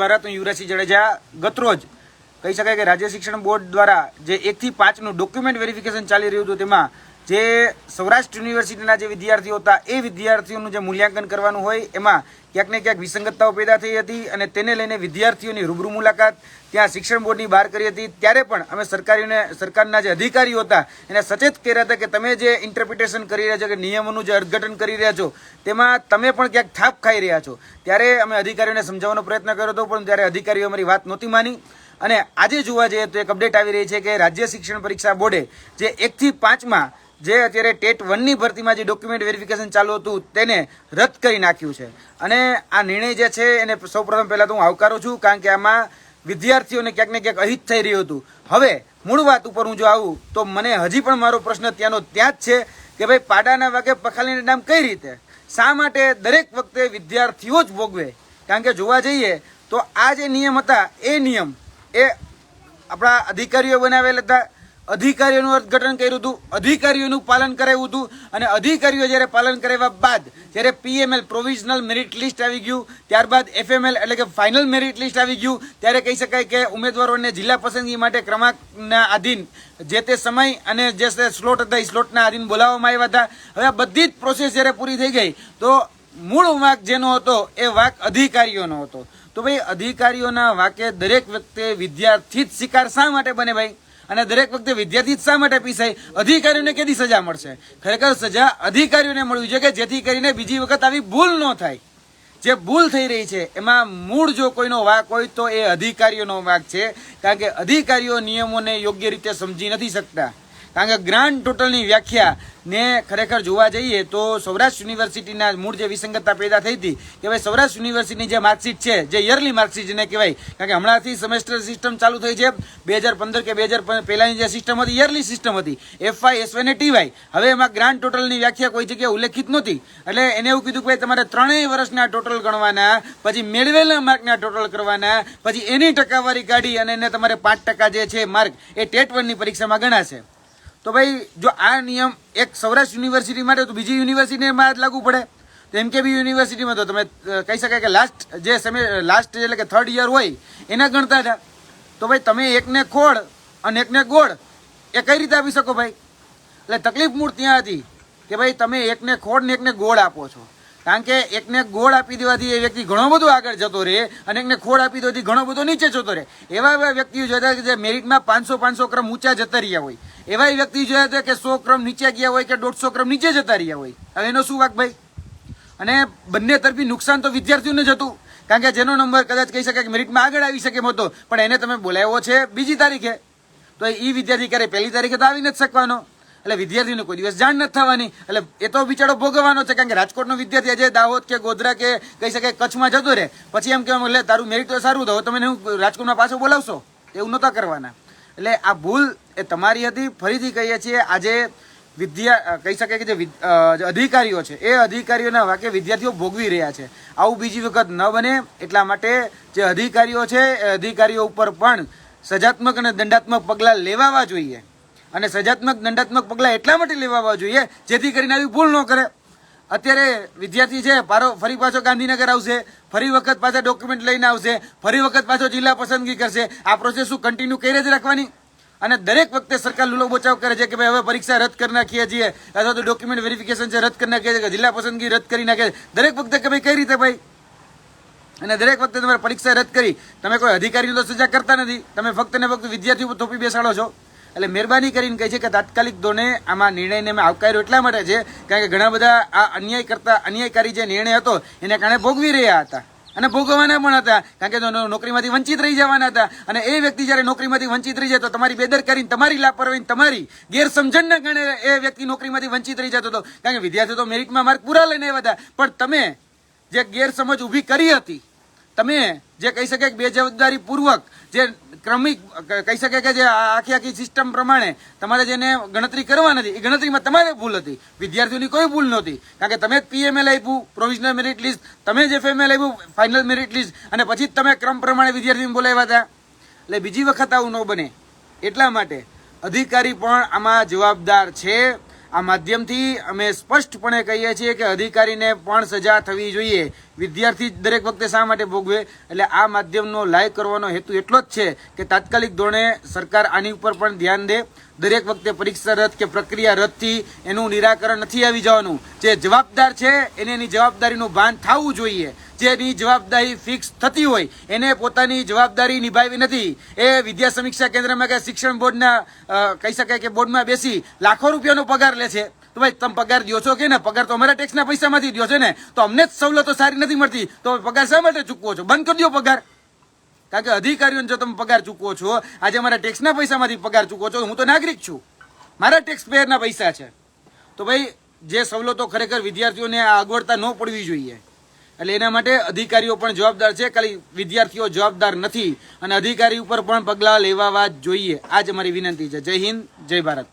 ભારત હું યુવરાજસિંહ જાડેજા ગતરોજ કહી શકાય કે રાજ્ય શિક્ષણ બોર્ડ દ્વારા જે એકથી પાંચનું ડોક્યુમેન્ટ વેરિફિકેશન ચાલી રહ્યું હતું, તેમાં જે સૌરાષ્ટ્ર યુનિવર્સિટીના જે વિદ્યાર્થીઓ હતા, એ વિદ્યાર્થીઓનું જે મૂલ્યાંકન કરવાનું હોય, એમાં ક્યાંક ને ક્યાંક વિસંગતતાઓ પેદા થઈ હતી અને તેને લઈને વિદ્યાર્થીઓની રૂબરૂ મુલાકાત ત્યાં શિક્ષણ બોર્ડની બહાર કરી હતી. ત્યારે પણ અમે સરકારીને, સરકારના જે અધિકારીઓ હતા, એને સચેત કર્યા હતા કે તમે જે ઇન્ટરપ્રિટેશન કરી રહ્યા છો કે નિયમોનું જે અર્થઘટન કરી રહ્યા છો, તેમાં તમે પણ ક્યાંક થાપ ખાઈ રહ્યા છો. ત્યારે અમે અધિકારીઓને સમજાવવાનો પ્રયત્ન કર્યો હતો પણ ત્યારે અધિકારીઓ અમારી વાત નહોતી માની. અને આજે જોવા જઈએ તો એક અપડેટ આવી રહી છે કે રાજ્ય શિક્ષણ પરીક્ષા બોર્ડે જે એકથી પાંચમાં જે અત્યારે ટેટ વનની ભરતીમાં જે ડોક્યુમેન્ટ વેરિફિકેશન ચાલુ હતું તેને રદ કરી નાખ્યું છે. અને આ નિર્ણય જે છે એને સૌપ્રથમ પહેલાં તો હું આવકારું છું, કારણ કે આમાં વિદ્યાર્થીઓને ક્યાંક ને ક્યાંક અહિત થઈ રહ્યું હતું. હવે, મૂળ વાત ઉપર હું જો આવું, તો મને હજી પણ મારો પ્રશ્ન ત્યાંનો ત્યાં જ છે કે ભાઈ, પાડાના વાગે પખાલીને નામ કઈ રીતે? શા માટે દરેક વખતે વિદ્યાર્થીઓ જ ભોગવે? કારણ કે જોવા જઈએ, તો આ જે નિયમ હતા, એ નિયમ એ આપણા અધિકારીઓ બનાવેલા હતા અધિકારીઓનું અર્થઘટન કર્યું હતું, અધિકારીઓનું પાલન કરાવ્યું હતું અને અધિકારીઓ જ્યારે પાલન કરાવ્યા બાદ જ્યારે પીએમએલ પ્રોવિઝનલ મેરિટ લિસ્ટ આવી ગયું, ત્યારબાદ એફએમએલ એટલે કે ફાઇનલ મેરિટ લિસ્ટ આવી ગયું, ત્યારે કહી શકાય કે ઉમેદવારોને જિલ્લા પસંદગી માટે ક્રમાંકના આધીન જે તે સમય અને જે તે સ્લોટ હતા, એ સ્લોટના આધીન બોલાવવામાં આવ્યા હતા. હવે આ બધી જ પ્રોસેસ જ્યારે પૂરી થઈ ગઈ, તો મૂળ વાંક જેનો હતો, એ વાંક અધિકારીઓનો હતો. તો ભાઈ, અધિકારીઓના વાકે દરેક વ્યક્તિએ વિદ્યાર્થી જ શિકાર શા માટે બને ભાઈ? અને દરેક વખતે વિદ્યાર્થી શા માટે પીસાય? અધિકારીઓને કેદી સજા મળશે? ખરેખર સજા અધિકારીઓને મળવી જોઈએ કે જેથી કરીને બીજી વખત આવી ભૂલ ન થાય. જે ભૂલ થઈ રહી છે, એમાં મૂળ જો કોઈનો વાક હોય તો એ અધિકારીઓનો વાક છે, કારણ કે અધિકારીઓ નિયમોને યોગ્ય રીતે સમજી નથી શકતા. કારણ કે ગ્રાન્ડ ટોટલની વ્યાખ્યા ને ખરેખર જોવા જઈએ તો સૌરાષ્ટ્ર યુનિવર્સિટીના મૂળ જે વિસંગતતા પેદા થઈ હતી કે ભાઈ સૌરાષ્ટ્ર યુનિવર્સિટીની જે માર્કશીટ છે, જે યરલી માર્કશીટ જેને કહેવાય, કારણ કે હમણાંથી સેમેસ્ટર સિસ્ટમ ચાલુ થઈ છે, બે હજાર પંદર કે બે હજાર પહેલાની જે સિસ્ટમ હતી યરલી સિસ્ટમ હતી એફઆઈ એસવાય ને ટીવાય હવે એમાં ગ્રાન્ડ ટોટલની વ્યાખ્યા કોઈ જગ્યાએ ઉલ્લેખિત નહોતી. એટલે એને એવું કીધું કે ભાઈ તમારે ત્રણેય વર્ષના ટોટલ ગણવાના, પછી મેળવેલા માર્કના ટોટલ કરવાના, પછી એની ટકાવારી કાઢી અને એને તમારે પાંચ ટકા જે છે માર્ક એ ટેટ વનની પરીક્ષામાં ગણાશે. તો ભાઈ, જો આ નિયમ એક સૌરાષ્ટ્ર યુનિવર્સિટી માટે, તો બીજી યુનિવર્સિટીમાં જ લાગુ પડે. તો એમ કે બી યુનિવર્સિટીમાં તો તમે કહી શકાય કે લાસ્ટ જે સેમે લાસ્ટ એટલે કે થર્ડ યર હોય, એના ગણતા હતા. તો ભાઈ, તમે એકને ખોળ અને એકને ગોળ, એ કઈ રીતે આપી શકો ભાઈ? એટલે તકલીફ મૂળ ત્યાં હતી કે ભાઈ, તમે એકને ખોળ ને એકને ગોળ આપો છો. કારણ કે એકને ગોળ આપી દેવાથી એ વ્યક્તિ ઘણો બધો આગળ જતો રહે અને એકને ખોળ આપી દેવાથી ઘણો બધો નીચે જતો રહે. એવા એવા વ્યક્તિઓ જોયા કે જે મેરિટમાં પાંચસો પાંચસો ક્રમ ઊંચા જતા રહ્યા હોય. એવા વ્યક્તિ જોયા હતા કે સો ક્રમ નીચે ગયા હોય કે દોઢસો ક્રમ નીચે જતા રહ્યા હોય. હવે એનો શું વાક ભાઈ? અને બંને તરફી નુકસાન તો વિદ્યાર્થીઓને જ હતું. કારણ કે જેનો નંબર કદાચ કહી શકાય કે મેરિટમાં આગળ આવી શકે હતો પણ એને તમે બોલાવ્યો છે બીજી તારીખે. તો એ વિદ્યાર્થી ક્યારે પહેલી તારીખે તો આવી નથી શકવાનો? એટલે વિદ્યાર્થીને કોઈ દિવસ જાણ નથી થવાની. એટલે એ તો બિચારો ભોગવવાનો છે, કારણ કે રાજકોટનો વિદ્યાર્થી આજે દાહોદ કે ગોધરા કે કહી શકાય કચ્છમાં જતો રહે. પછી એમ કહેવામાં એટલે તારું મેરિટ તો સારું, તો તમે હું રાજકોટમાં પાછો બોલાવશો? એવું નહોતા કરવાના. એટલે આ ભૂલ એ તમારી હતી. ફરીથી કહીએ છીએ, આજે વિદ્યા કહી શકાય કે જે અધિકારીઓ છે, એ અધિકારીઓના વાક્ય વિદ્યાર્થીઓ ભોગવી રહ્યા છે. આવું બીજી વખત ન બને. એટલા માટે જે અધિકારીઓ છે, એ અધિકારીઓ ઉપર પણ સજાત્મક અને દંડાત્મક પગલાં લેવાવા જોઈએ. અને સજાત્મક દંડાત્મક પગલાં એટલા માટે લેવાવા જોઈએ, જેથી કરીને આવી ભૂલ ન કરે. અત્યારે વિદ્યાર્થી છે, પારો, ફરી પાછો ગાંધીનગર આવશે, ફરી વખત પાછા ડોક્યુમેન્ટ લઈને આવશે, ફરી વખત પાછો જિલ્લા પસંદગી કરશે. આ પ્રોસેસ શું કન્ટિન્યુ કરી જ રાખવાની? અને દરેક વખતે સરકાર લૂલો બચાવ કરે છે કે ભાઈ હવે પરીક્ષા રદ કરી નાખીએ છીએ, અથવા તો ડોક્યુમેન્ટ વેરિફિકેશન છે, રદ કરી નાખીએ છીએ જિલ્લા પસંદગી રદ કરી નાખીએ દરેક વખતે કે ભાઈ કઈ રીતે ભાઈ? અને દરેક વખતે તમારે પરીક્ષા રદ કરી. તમે કોઈ અધિકારીઓ તો સજા કરતા નથી. તમે ફક્ત ને ફક્ત વિદ્યાર્થીઓ થોપી બેસાડો છો. એટલે મહેરબાની કરીને કહે છે કે તાત્કાલિક ધોરણે આમાં નિર્ણયને મેં આવકાર્યો એટલા માટે છે, કારણ કે ઘણા બધા આ અન્યાય કરતા, અન્યાયકારી જે નિર્ણય હતો, એને કારણે ભોગવી રહ્યા હતા. અને ભોગવવાના પણ હતા, કારણ કે નોકરીમાંથી વંચિત રહી જવાના હતા. અને એ વ્યક્તિ જ્યારે નોકરીમાંથી વંચિત રહી જાય તો તમારી બેદરકારી તમારી લાપરવાહી તમારી ગેરસમજણના કારણે એ વ્યક્તિ નોકરીમાંથી વંચિત રહી જતો હતો. કારણ કે વિદ્યાર્થીઓ તો મેરિટમાં માર્ક પૂરા લઈને આવ્યા હતા. પણ તમે જે ગેરસમજ ઊભી કરી હતી, તમે જે કહી શકે કે બેજવાબદારી પૂર્વક જે ક્રમિક કહી શકે કે જે આખી આખી સિસ્ટમ પ્રમાણે તમારે જેને ગણતરી કરવા નથી, એ ગણતરીમાં તમારે ભૂલ હતી. વિદ્યાર્થીઓની કોઈ ભૂલ નહોતી. કારણ કે તમે જ પીએમએલ આપ્યું પ્રોવિઝનલ મેરિટ લિસ્ટ તમે જ એફએમએલ આપ્યું ફાઇનલ મેરિટ લિસ્ટ અને પછી જ તમે ક્રમ પ્રમાણે વિદ્યાર્થીઓને બોલાવ્યા હતા. એટલે બીજી વખત આવું ન બને. એટલા માટે અધિકારી પણ આમાં જવાબદાર છે. આ માધ્યમથી અમે સ્પષ્ટપણે કહીએ છીએ કે અધિકારીને પણ સજા થવી જોઈએ. વિદ્યાર્થી દરેક વખતે શા માટે ભોગવે? એટલે આ માધ્યમનો લાઈવ કરવાનો હેતુ એટલો જ છે કે તાત્કાલિક ધોરણે સરકાર આની ઉપર પણ ધ્યાન દે. દરેક વખતે પરીક્ષા રદ કે પ્રક્રિયા રદથી એનું નિરાકરણ નથી આવી જવાનું. જે જવાબદાર છે, એને એની જવાબદારીનું ભાન થવું જોઈએ. જેની જવાબદારી ફિક્સ થતી હોય, એને પોતાની જવાબદારી નિભાવી નથી. એ વિદ્યા સમીક્ષા કેન્દ્રમાં કે શિક્ષણ બોર્ડના કહી શકાય કે બોર્ડમાં બેસી લાખો રૂપિયાનો પગાર લે છે. તો ભાઈ, તમે પગાર દો છો કે ને? પગાર તો અમારા ટેક્સના પૈસામાંથી દો છો ને? તો અમને જ સવલતો સારી નથી મળતી. તો પગાર શા માટે ચૂકવો છો? બંધ કરી દો પગાર. કારણ કે અધિકારીઓને જો તમે પગાર ચૂકવો છો, આજે અમારા ટેક્સના પૈસામાંથી પગાર ચૂકવો છો, હું તો નાગરિક છું. મારા ટેક્સ પેયરના પૈસા છે. તો ભાઈ, જે સવલતો ખરેખર વિદ્યાર્થીઓને આ અગવડતા ન પડવી જોઈએ. એટલે એના માટે અધિકારીઓ પણ જવાબદાર છે. ખાલી વિદ્યાર્થીઓ જવાબદાર નથી અને અધિકારી ઉપર પણ પગલાં લેવાવા જોઈએ. આ જ અમારી વિનંતી છે. જય હિન્દ, જય ભારત.